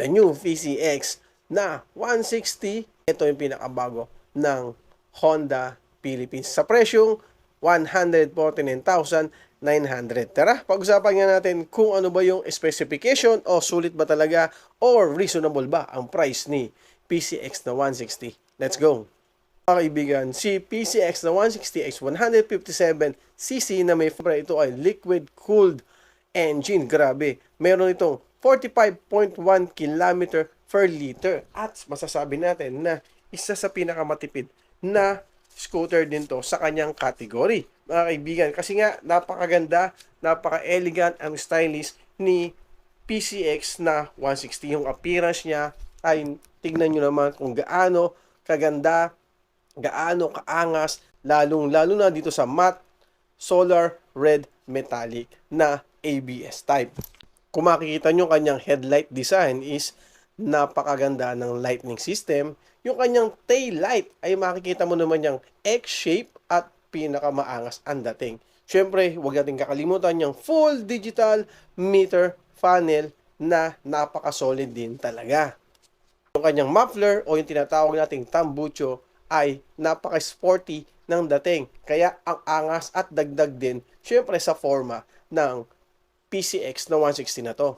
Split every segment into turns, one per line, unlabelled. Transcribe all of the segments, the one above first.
the new PCX na 160. Ito yung pinakabago ng Honda Philippines sa presyong 149,900. Tara, pag-usapan nga natin kung ano ba yung specification o sulit ba talaga or reasonable ba ang price ni PCX na 160. Let's go! Mga kaibigan, si PCX na 160X 157cc na may ito ay liquid cooled engine. Grabe, meron itong 45.1 km per liter. At masasabi natin na isa sa pinakamatipid na scooter din to sa kanyang category. Mga kaibigan, kasi nga napakaganda, napaka-elegant and stylish ni PCX na 160. Yung appearance niya ay tignan nyo naman kung gaano kaganda, gaano kaangas, lalong lalo na dito sa matte solar red metallic na ABS type. Kung makikita nyo kanyang headlight design is napakaganda ng lightning system. Yung kanyang tail light ay makikita mo naman yung X-shape at pinakamaangas ang dating. Siyempre, huwag natin kakalimutan yung full digital meter panel na napaka-solid din talaga. Yung kanyang muffler o yung tinatawag nating tambucho ay napaka-sporty ng dating. Kaya ang angas at dagdag din, syempre sa forma ng PCX na 160 na to.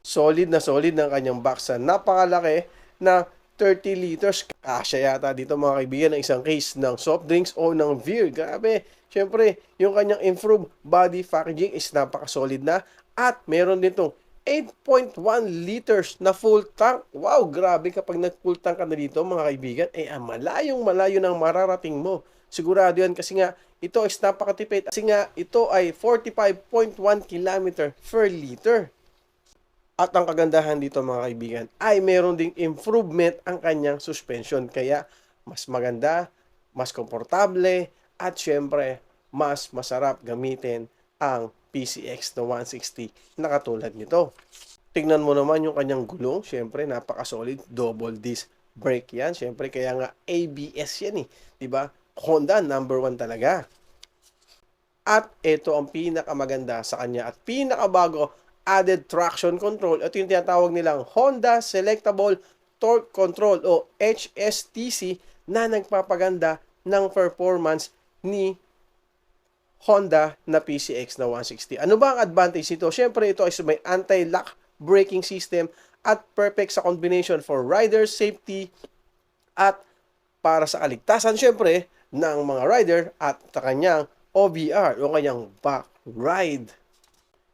Solid na solid ng kanyang box napakalaki na 30 liters. Kasya yata dito mga kaibigan ng isang case ng soft drinks o ng beer. Grabe. Siyempre, yung kanyang improved body packaging is napaka-solid na. At meron din tong 8.1 liters na full tank. Wow, grabe kapag nag-full tank ka na dito mga kaibigan, eh ah, malayong malayo ng mararating mo. Sigurado yan kasi nga ito is napakatipid. Kasi nga ito ay 45.1 km per liter. At ang kagandahan dito mga kaibigan ay meron ding improvement ang kanyang suspension. Kaya mas maganda, mas komportable, at syempre mas masarap gamitin ang PCX na 160 na katulad nito. Tingnan mo naman yung kanyang gulong. Syempre napaka-solid. Double disc brake yan. Syempre kaya nga ABS yan eh. 'Di ba? Honda number one talaga. At ito ang pinakamaganda sa kanya at pinakabago added traction control. Ito yung tinatawag nilang Honda Selectable Torque Control o HSTC na nagpapaganda ng performance ni Honda na PCX na 160. Ano ba ang advantage nito? Siyempre ito ay may anti-lock braking system at perfect sa combination for rider safety at para sa kaligtasan syempre ng mga rider at sa kanyang OBR o kanyang back ride.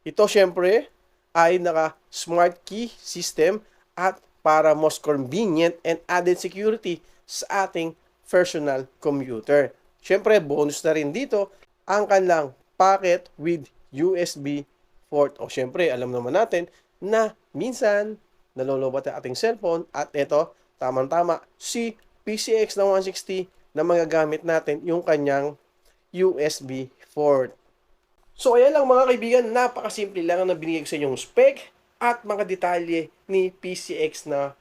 Ito syempre ay naka smart key system at para most convenient and added security sa ating personal computer. Syempre, bonus na rin dito ang kanilang packet with USB port. O syempre, alam naman natin na minsan nalolobat ang ating cellphone at ito, tamang-tama, si PCX na 160 na magagamit natin yung kanyang USB port. So ayan lang mga kaibigan, napakasimple lang na binigay ko sa inyong spec at mga detalye ni PCX na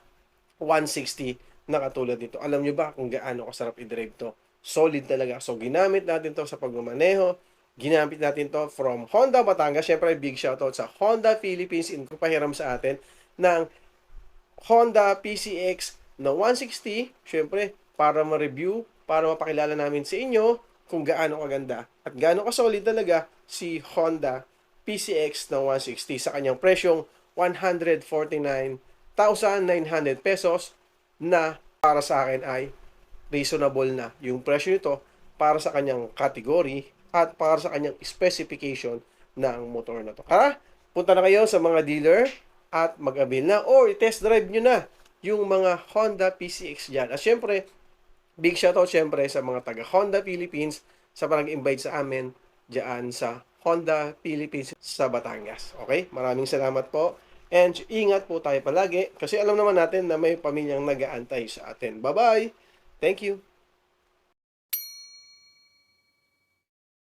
160 na katulad nito. Alam nyo ba kung gaano kasarap i-drive to? Solid talaga. So ginamit natin to sa pagmamaneho. Ginamit natin to from Honda Batangas. Siyempre, big shoutout sa Honda Philippines in pahiram sa atin ng Honda PCX na 160. Siyempre, para ma-review, para mapakilala namin sa inyo kung gaano kaganda at gaano ka-solid talaga si Honda PCX na 160 sa kanyang presyong 149,900 pesos na para sa akin ay reasonable na yung presyo nito para sa kanyang category at para sa kanyang specification ng motor na to. Ha? Punta na kayo sa mga dealer at mag-avail na or test drive nyo na yung mga Honda PCX dyan. At syempre, big shoutout syempre sa mga taga Honda Philippines sa pag-invite sa amin dyan sa Honda Philippines sa Batangas. Okay? Maraming salamat po. And ingat po tayo palagi kasi alam naman natin na may pamilyang nag-aantay sa atin. Bye-bye! Thank you!